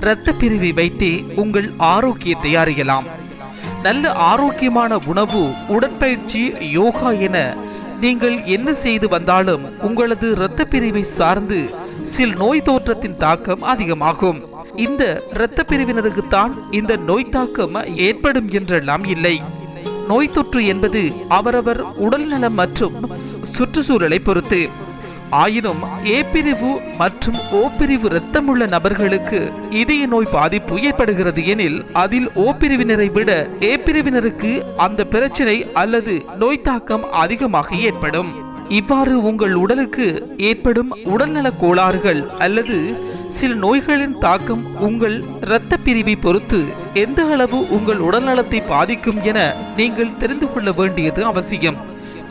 இரத்த பிரிவை வைத்தே உங்கள் ஆரோக்கியத்தை அறியலாம். நல்ல ஆரோக்கியமான உணவு உடற்பயிற்சி யோகா என நீங்கள் என்ன செய்து வந்தாலும் உங்களது இரத்த பிரிவை சார்ந்து சில நோய் தோற்றத்தின் தாக்கம் அதிகமாகும். இந்த இரத்த பிரிவினருக்குத்தான் இந்த நோய் தாக்கம் ஏற்படும் என்றெல்லாம் இல்லை. நோய் தொற்று என்பது அவரவர் உடல்நலம் மற்றும் சுற்றுச்சூழலை பொறுத்து. ஆயினும் ஏ பிரிவு மற்றும் ஓ பிரிவு இரத்தமுள்ள நபர்களுக்கு இதய நோய் பாதிப்பு ஏற்படுகிறது எனில் அதில் ஓ பிரிவினரை விட ஏ பிரிவினருக்கு அந்த பிரச்சனை அல்லது நோய் தாக்கம் அதிகமாக ஏற்படும். இவ்வாறு உங்கள் உடலுக்கு ஏற்படும் உடல்நல கோளாறுகள் அல்லது சில நோய்களின் தாக்கம் உங்கள் இரத்த பிரிவை பொறுத்து எந்த அளவு உங்கள் உடல்நலத்தை பாதிக்கும் என நீங்கள் தெரிந்து கொள்ள வேண்டியது அவசியம்.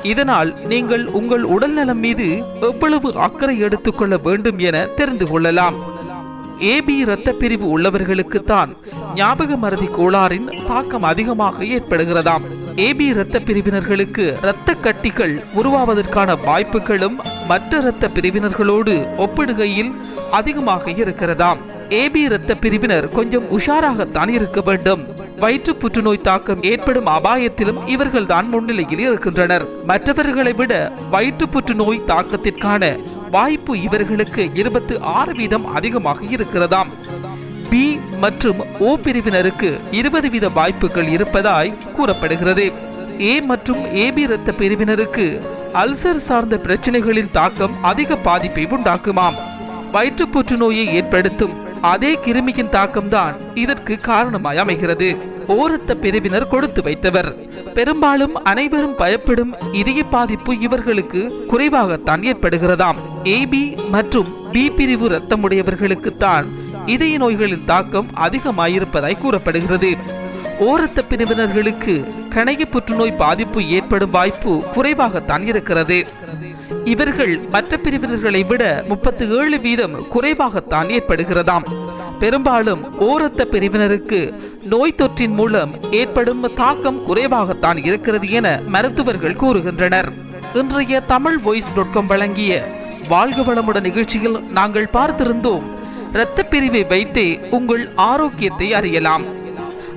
இதனால் நீங்கள் உங்கள் உடல்நலம் மீது எவ்வளவு அக்கறை எடுத்துக்கொள்ள வேண்டும் என தெரிந்து கொள்ளலாம். ஏபி இரத்த பிரிவு உள்ளவர்களுக்குத்தான் ஞாபக மறதி கோளாறின் தாக்கம் அதிகமாக ஏற்படுகிறதாம். ஏபி இரத்த பிரிவினர்களுக்கு இரத்த கட்டிகள் உருவாவதற்கான வாய்ப்புகளும் மற்ற இரத்த பிரிவினர்களோடு ஒப்பிடுகையில் அதிகமாக இருக்கிறதாம். ஏபி இரத்த பிரிவினர் கொஞ்சம் உஷாராகத்தான் இருக்க வேண்டும். வயிற்று புற்றுநோய் தாக்கம் ஏற்படும் அபாயத்திலும் இவர்கள் தான் முன்னிலையில் இருக்கின்றனர். மற்றவர்களை விட வயிற்று புற்றுநோய் தாக்கத்திற்கான வாய்ப்பு இவர்களுக்கு இருபத்தி ஆறு வீதம் அதிகமாக இருக்கிறதாம். பி மற்றும் ஓ பிரிவினருக்கு இருபது வீத வாய்ப்புகள் இருப்பதாய் கூறப்படுகிறது. ஏ மற்றும் ஏபி இரத்த பிரிவினருக்கு அல்சர் சார்ந்த பிரச்சனைகளின் தாக்கம் அதிக பாதிப்பை உண்டாக்குமாம். வயிற்று புற்றுநோயை ஏற்படுத்தும் அதே கிருமியின் தாக்கம்தான் இதற்கு காரணமாய் அமைகிறது. ஓரத்த பிரிவினர் கொடுத்து வைத்தவர். பெரும்பாலும் அனைவரும் பயப்படும் இதய பாதிப்பு இவர்களுக்கு குறைவாகத்தான் ஏற்படுகிறதாம். ஏபி மற்றும் பி பிரிவு ரத்தமுடையவர்களுக்குத்தான் இதய நோய்களின் தாக்கம் அதிகமாயிருப்பதாய் கூறப்படுகிறது. ஓரத்த பிரிவினர்களுக்கு கணைய புற்றுநோய் பாதிப்பு ஏற்படும் வாய்ப்பு குறைவாகத்தான் இருக்கிறது. இவர்கள் மற்ற பிரிவினர்களை விட முப்பத்தி ஏழு வீதம் குறைவாகத்தான் ஏற்படுகிறதாம். பெரும்பாலும் ஓரத்த பிரிவினருக்கு நோய் தொற்றின் மூலம் ஏற்படும் தாக்கம் குறைவாகத்தான் இருக்கிறது என மருத்துவர்கள் கூறுகின்றனர். இன்றைய தமிழ் வாய்ஸ் டாட் காம் வழங்கிய வாழ்க வளமுடன் நிகழ்ச்சியில் நாங்கள் பார்த்திருந்தோம் இரத்த பிரிவை வைத்தே உங்கள் ஆரோக்கியத்தை அறியலாம்.